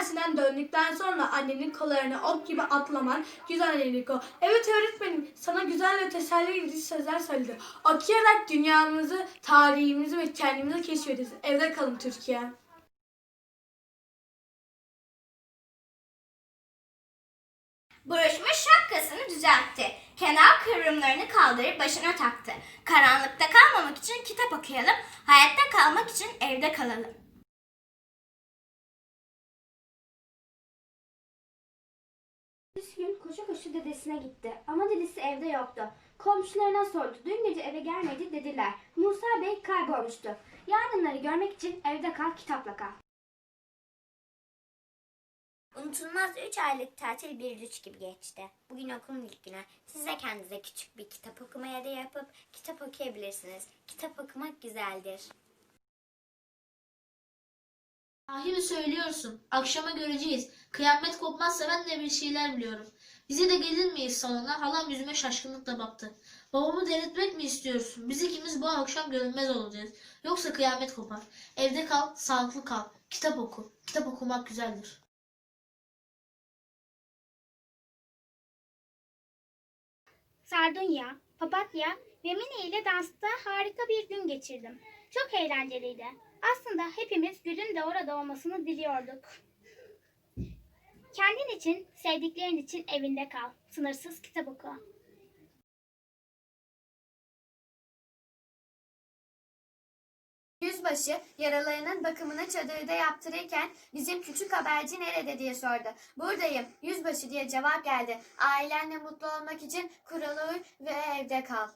dersinden döndükten sonra annenin kollarına ok gibi atlaman güzel annelik o. Evet öğretmenim sana güzel ve teselli edici sözler söyledi. Okuyarak dünyamızı, tarihimizi ve kendimizi keşfederiz. Evde kalın Türkiye. Buruşmuş şapkasını düzeltti. Kenar kıvrımlarını kaldırıp başına taktı. Karanlıkta kalmamak için kitap okuyalım, hayatta kalmak için evde kalalım. Ertesi gün koşa koşa dedesine gitti ama dedesi evde yoktu. Komşularına sordu. Dün gece eve gelmedi dediler. Musa Bey kaybolmuştu. Yarınları görmek için evde kal kitapla kal. Unutulmaz 3 aylık tatil bir güç gibi geçti. Bugün okulun ilk günü. Siz de kendinize küçük bir kitap okumaya da yapıp kitap okuyabilirsiniz. Kitap okumak güzeldir. Sahi mi söylüyorsun? Akşama göreceğiz. Kıyamet kopmazsa ben de bir şeyler biliyorum. Bize de gelir miyiz salona? Halam yüzüme şaşkınlıkla baktı. Babamı delirtmek mi istiyorsun? Biz ikimiz bu akşam görünmez olacağız. Yoksa kıyamet kopar. Evde kal, sağlıklı kal. Kitap oku. Kitap okumak güzeldir. Sardunya, papatya ve Mini ile dansta harika bir gün geçirdim. Çok eğlenceliydi. Aslında hepimiz günün de orada olmasını diliyorduk. Kendin için, sevdiklerin için evinde kal. Sınırsız kitap oku. Yüzbaşı yaralarının bakımını çadırda yaptırırken bizim küçük haberci nerede diye sordu. Buradayım yüzbaşı diye cevap geldi. Ailenle mutlu olmak için kurulu uy ve evde kal.